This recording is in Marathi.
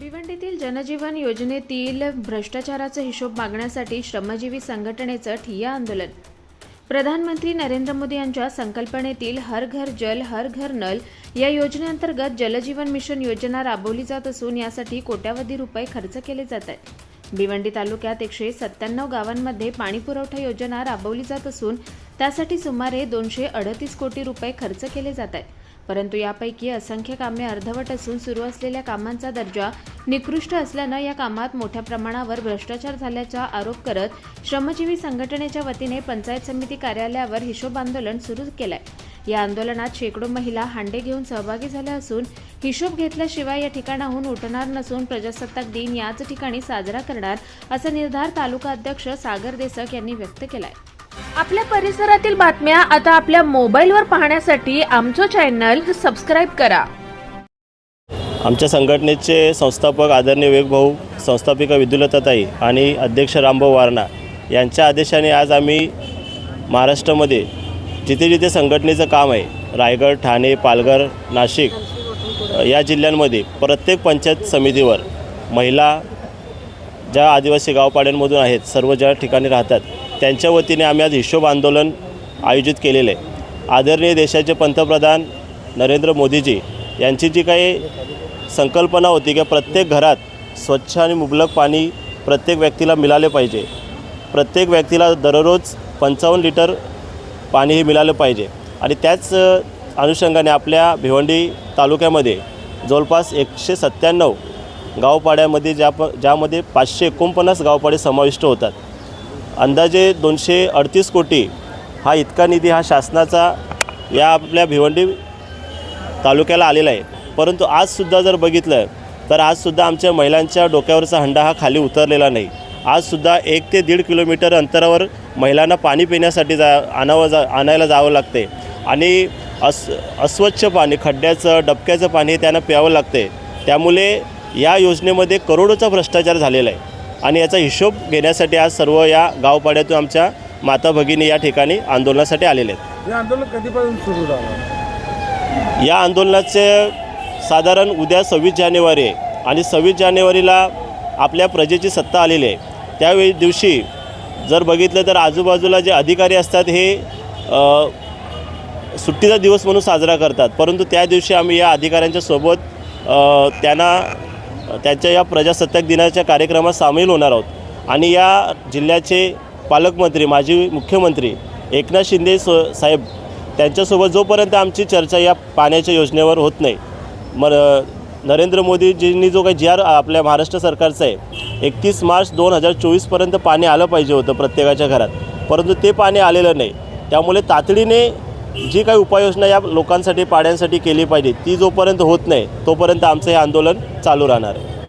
भिवंडीतील जनजीवन योजनेतील भ्रष्टाचाराचा हिशोब मागण्यासाठी श्रमजीवी संघटनेचं ठिय्या आंदोलन. प्रधानमंत्री नरेंद्र मोदी यांच्या संकल्पनेतील हर घर जल हर घर नल या योजनेअंतर्गत जलजीवन मिशन योजना राबवली जात असून यासाठी कोट्यावधी रुपये खर्च केले जात आहेत. भिवंडी तालुक्यात एकशे सत्त्याण्णव गावांमध्ये पाणीपुरवठा योजना राबवली जात असून त्यासाठी सुमारे दोनशे अडतीस कोटी रुपये खर्च केले जात आहेत. परंतु यापैकी असंख्य कामे अर्धवट असून सुरू असलेल्या कामांचा दर्जा निकृष्ट असल्यानं या कामात मोठ्या प्रमाणावर भ्रष्टाचार झाल्याचा आरोप करत श्रमजीवी संघटनेच्या वतीने पंचायत समिती कार्यालयावर हिशोब आंदोलन सुरू केलंय. या आंदोलनात शेकडो महिला हांडे घेऊन सहभागी झाल्या असून हिशोब घेतल्याशिवाय या ठिकाणाहून उठणार नसून प्रजासत्ताक दिन याच ठिकाणी साजरा करणार असा निर्धार तालुका अध्यक्ष सागर देसक यांनी व्यक्त केलाय. आपल्या परिसरातील बातम्या आता आपल्या मोबाईलवर पाहण्यासाठी आमचं चॅनल सबस्क्राईब करा. आमच्या संघटनेचे संस्थापक आदरणीय वेगभाऊ संस्थापिका विदुलताताई आणि अध्यक्ष रामभाऊ वारणा यांच्या आदेशाने आज आम्ही महाराष्ट्रामध्ये जिथे जिथे संघटनेचं काम आहे रायगड ठाणे पालघर नाशिक या जिल्ह्यांमध्ये प्रत्येक पंचायत समितीवर महिला ज्या आदिवासी गावपाड्यांमधून आहेत सर्व ज्या ठिकाणी राहतात त्यांच्या वतीने आम्ही आज हिशोब आंदोलन आयोजित केलेलं आहे. आदरणीय देशाचे पंतप्रधान नरेंद्र मोदीजी यांची जी काही संकल्पना होती की प्रत्येक घरात स्वच्छ आणि मुबलक पाणी प्रत्येक व्यक्तीला मिळाले पाहिजे. प्रत्येक व्यक्तीला दररोज पंचावन्न लिटर पाणी हे मिळालं पाहिजे. आणि त्याच अनुषंगाने आपल्या भिवंडी तालुक्यामध्ये जवळपास एकशे सत्त्याण्णव गावपाड्यामध्ये ज्या प ज्यामध्ये पाचशे एकोणपन्नास गावपाडे समाविष्ट होतात. अंदाजे दोनशे अडतीस कोटी हा इतका निधी हा शासनाचा या आपल्या भिवंडी तालुक्याला आलेला आहे. परंतु आजसुद्धा जर बघितलं तर आजसुद्धा आमच्या महिलांच्या डोक्यावरचा हंडा हा खाली उतरलेला नाही. आजसुद्धा एक ते दीड किलोमीटर अंतरावर महिलांना पाणी पिण्यासाठी जा आणावं जा आणायला जावं लागते. आणि अस अस्वच्छ पाणी खड्ड्याचं डबक्याचं पाणी हे त्यांना प्यावं लागते. त्यामुळे या योजनेमध्ये करोडोचा भ्रष्टाचार झालेला आहे. आणि याचा हिशोब घेण्यासाठी आज सर्व या गावपाड्यातून आमच्या माता भगिनी या ठिकाणी आंदोलनासाठी आलेले आहेत. हे आंदोलन कधीपासून सुरू झालं? या आंदोलनाचे साधारण उद्या सव्वीस जानेवारी आहे आणि सव्वीस जानेवारीला आपल्या प्रजेची सत्ता आलेली आहे. त्यावेळी दिवशी जर बघितलं तर आजूबाजूला जे अधिकारी असतात हे अ, सुट्टीचा दिवस म्हणून साजरा करतात. परंतु त्या दिवशी आम्ही या अधिकाऱ्यांच्या सोबत अ, त्यांना त्यांच्या या प्रजासत्ताक दिनाच्या कार्यक्रमात सामील होणार आहोत. आणि या जिल्ह्याचे पालकमंत्री माजी मुख्यमंत्री एकनाथ शिंदे स साहेब त्यांच्यासोबत जोपर्यंत आमची चर्चा या पाण्याच्या योजनेवर होत नाही मग नरेंद्र मोदीजींनी जो काही जी आर आपल्या महाराष्ट्र सरकारचा आहे एकतीस मार्च दोन हजार चोवीसपर्यंत पाणी आलं पाहिजे होतं प्रत्येकाच्या घरात. परंतु ते पाणी आलेलं नाही. त्यामुळे तातडीने जी काही उपाययोजना या लोकांसाठी पाड्यांसाठी केली पाहिजे ती जोपर्यंत होत नाही तोपर्यंत आमचं हे आंदोलन चालू राहणार आहे.